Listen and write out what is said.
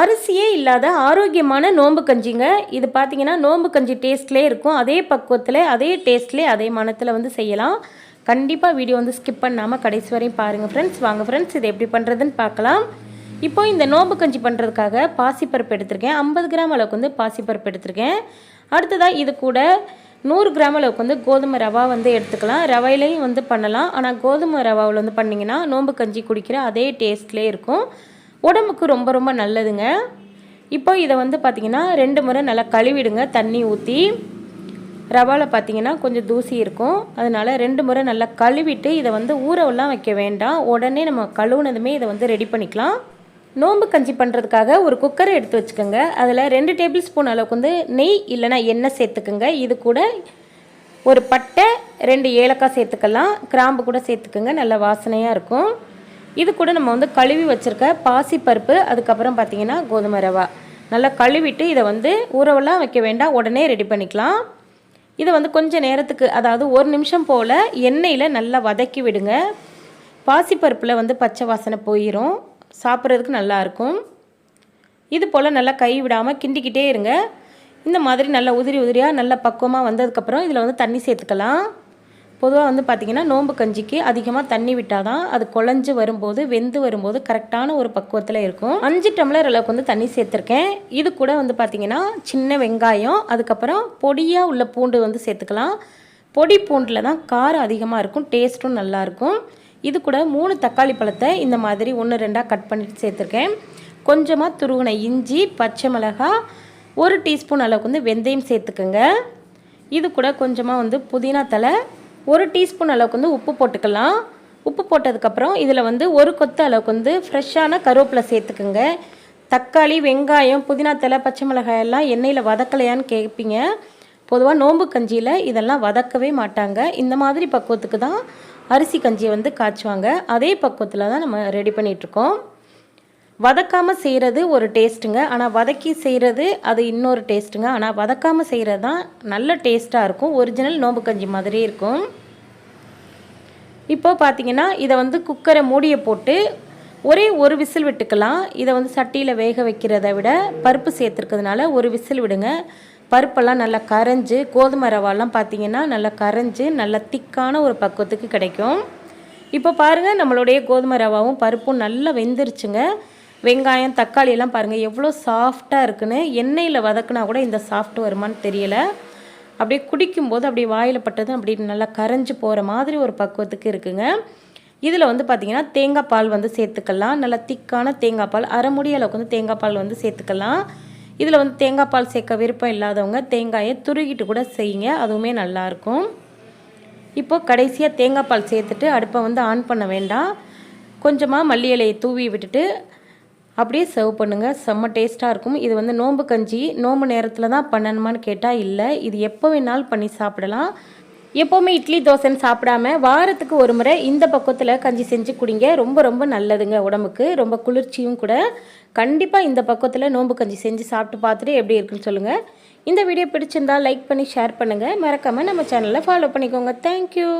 அரிசியே இல்லாத ஆரோக்கியமான நோம்பு கஞ்சிங்க. இது பார்த்தீங்கன்னா நோம்பு கஞ்சி டேஸ்ட்லேயே இருக்கும். அதே பக்குவத்தில் அதே டேஸ்ட்லேயே அதே மனத்தில் வந்து செய்யலாம். கண்டிப்பாக வீடியோ வந்து ஸ்கிப் பண்ணாமல் கடைசி வரையும் பாருங்கள் ஃப்ரெண்ட்ஸ் வாங்க ஃப்ரெண்ட்ஸ் இது எப்படி பண்ணுறதுன்னு பார்க்கலாம். இப்போ இந்த நோம்பு கஞ்சி பண்ணுறதுக்காக பாசிப்பருப்பு எடுத்திருக்கேன். ஐம்பது கிராம் அளவுக்கு வந்து பாசிப்பருப்பு எடுத்திருக்கேன். அடுத்ததாக இது கூட நூறு கிராம் அளவுக்கு வந்து கோதுமை ரவா வந்து எடுத்துக்கலாம். ரவையிலையும் வந்து பண்ணலாம். ஆனால் கோதுமை ரவாவில் வந்து பண்ணிங்கன்னா நோம்பு கஞ்சி குடிக்கிற அதே டேஸ்ட்லேயே இருக்கும். உடம்புக்கு ரொம்ப ரொம்ப நல்லதுங்க. இப்போ இதை வந்து பார்த்திங்கன்னா ரெண்டு முறை நல்லா கழுவிடுங்க தண்ணி ஊற்றி ரவாவில் பார்த்தீங்கன்னா கொஞ்சம் தூசி இருக்கும். அதனால் ரெண்டு முறை நல்லா கழுவிட்டு இதை வந்து ஊறவெல்லாம் வைக்க வேண்டாம். உடனே நம்ம கழுவுனதுமே இதை வந்து ரெடி பண்ணிக்கலாம். நோம்பு கஞ்சி பண்ணுறதுக்காக ஒரு குக்கரை எடுத்து வச்சுக்கோங்க. அதில் ரெண்டு டேபிள் ஸ்பூன் அளவுக்கு வந்து நெய் இல்லைன்னா எண்ணெய் சேர்த்துக்குங்க. இது கூட ஒரு பட்டை ரெண்டு ஏலக்காய் சேர்த்துக்கலாம். கிராம்பு கூட சேர்த்துக்குங்க. நல்லா வாசனையாக இருக்கும். இது கூட நம்ம வந்து கழுவி வச்சுருக்க பாசிப்பருப்பு அதுக்கப்புறம் பார்த்தீங்கன்னா கோதுமை ரவா. நல்லா கழுவிட்டு இதை வந்து ஊறவெல்லாம் வைக்க வேண்டாம். உடனே ரெடி பண்ணிக்கலாம். இதை வந்து கொஞ்சம் நேரத்துக்கு அதாவது ஒரு நிமிஷம் போல் எண்ணெயில் நல்லா வதக்கி விடுங்க. பாசிப்பருப்பில் வந்து பச்சை வாசனை போயிடும் சாப்பிட்றதுக்கு நல்லாயிருக்கும் இது போல் நல்லா கை விடாமல் கிண்டிக்கிட்டே இருங்க. இந்த மாதிரி நல்லா உதிரி உதிரியாக நல்லா பக்குவமாக வந்ததுக்கப்புறம் இதில் வந்து தண்ணி சேர்த்துக்கலாம். பொதுவாக வந்து பார்த்திங்கன்னா நோம்பு கஞ்சிக்கு அதிகமாக தண்ணி விட்டால் தான் அது குழஞ்சி வரும்போது வெந்து வரும்போது கரெக்டான ஒரு பக்குவத்தில் இருக்கும். அஞ்சு டம்ளர் அளவுக்கு வந்து தண்ணி சேர்த்துருக்கேன். இது கூட வந்து பார்த்திங்கன்னா சின்ன வெங்காயம் அதுக்கப்புறம் பொடியாக உள்ள பூண்டு வந்து சேர்த்துக்கலாம். பொடி பூண்டில் தான் காரம் அதிகமாக இருக்கும் டேஸ்ட்டும் நல்லாயிருக்கும் இது கூட மூணு தக்காளி பழத்தை இந்த மாதிரி ஒன்று ரெண்டாக கட் பண்ணிட்டு சேர்த்துருக்கேன். கொஞ்சமாக துருகின இஞ்சி பச்சை மிளகாய் ஒரு டீஸ்பூன் அளவுக்கு வந்து வெந்தயம் சேர்த்துக்கோங்க. இது கூட கொஞ்சமாக வந்து புதினா தலை ஒரு டீஸ்பூன் அளவுக்கு வந்து உப்பு போட்டுக்கலாம். உப்பு போட்டதுக்கப்புறம் இதில் வந்து ஒரு கொத்து அளவுக்கு வந்து ஃப்ரெஷ்ஷான கருவேப்பிலை சேர்த்துக்குங்க. தக்காளி வெங்காயம் புதினா தலை பச்சை மிளகாய் எல்லாம் எண்ணெயில் வதக்கலையான்னு கேட்பீங்க. பொதுவாக நோம்பு கஞ்சியில் இதெல்லாம் வதக்கவே மாட்டாங்க. இந்த மாதிரி பக்குவத்துக்கு தான் அரிசி கஞ்சியை வந்து காய்ச்சுவாங்க. அதே பக்குவத்தில் தான் நம்ம ரெடி பண்ணிகிட்ருக்கோம் வதக்காமல் செய்கிறது ஒரு டேஸ்ட்டுங்க. ஆனால் வதக்கி செய்கிறது அது இன்னொரு டேஸ்ட்டுங்க. ஆனால் வதக்காமல் செய்கிறது தான் நல்ல டேஸ்ட்டாக இருக்கும். ஒரிஜினல் நோம்பு கஞ்சி மாதிரி இருக்கும். இப்போ பார்த்தீங்கன்னா இதை வந்து குக்கரை மூடியை போட்டு ஒரே ஒரு விசில் விட்டுக்கலாம். இதை வந்து சட்டியில் வேக வைக்கிறத விட பருப்பு சேர்த்துருக்கிறதுனால ஒரு விசில் விடுங்க. பருப்பெல்லாம் நல்லா கரைஞ்சி கோதுமை ரவாலாம் பார்த்தீங்கன்னா நல்லா கரைஞ்சி நல்லா திக்கான ஒரு பக்குவத்துக்கு கிடைக்கும். இப்போ பாருங்கள் நம்மளுடைய கோதுமை ரவாவும் பருப்பும் நல்லா வெந்துருச்சுங்க. வெங்காயம் தக்காளி எல்லாம் பாருங்கள் எவ்வளோ சாஃப்டாக இருக்குன்னு எண்ணெயில் வதக்குனா கூட இந்த சாஃப்ட் வருமானு தெரியலை. அப்படியே குடிக்கும்போது அப்படியே வாயில் பட்டதும் அப்படி நல்லா கரைஞ்சி போகிற மாதிரி ஒரு பக்குவத்துக்கு இருக்குங்க. இதில் வந்து பார்த்திங்கன்னா தேங்காய் பால் வந்து சேர்த்துக்கலாம். நல்லா திக்கான தேங்காய் பால் அரை முடி அளவுக்கு வந்து தேங்காய் பால் வந்து சேர்த்துக்கலாம். இதில் வந்து தேங்காய் பால் சேர்க்க விருப்பம் இல்லாதவங்க தேங்காயை துருகிட்டு கூட செய்யுங்க அதுவுமே நல்லாயிருக்கும் இப்போது கடைசியாக தேங்காய் பால் சேர்த்துட்டு அடுப்பை வந்து ஆன் பண்ண வேண்டாம். கொஞ்சமாக மல்லி இலையை தூவி விட்டுட்டு அப்படியே சர்வ் பண்ணுங்கள் செம்ம டேஸ்ட்டாக இருக்கும். இது வந்து நோம்பு கஞ்சி. நோம்பு நேரத்தில் தான் பண்ணணுமான்னு கேட்டால் இல்லை. இது எப்போ வேணாலும் பண்ணி சாப்பிடலாம். எப்போவுமே இட்லி தோசைன்னு சாப்பிடாம வாரத்துக்கு ஒரு முறை இந்த பக்கத்தில் கஞ்சி செஞ்சு குடிங்க. ரொம்ப ரொம்ப நல்லதுங்க உடம்புக்கு. ரொம்ப குளிர்ச்சியும் கூட. கண்டிப்பாக இந்த பக்கத்தில் நோம்பு கஞ்சி செஞ்சு சாப்பிட்டு பார்த்துட்டு எப்படி இருக்குன்னு சொல்லுங்கள் இந்த வீடியோ பிடிச்சிருந்தா லைக் பண்ணி ஷேர் பண்ணுங்கள் மறக்காமல் நம்ம சேனலை ஃபாலோ பண்ணிக்கோங்க. தேங்க்யூ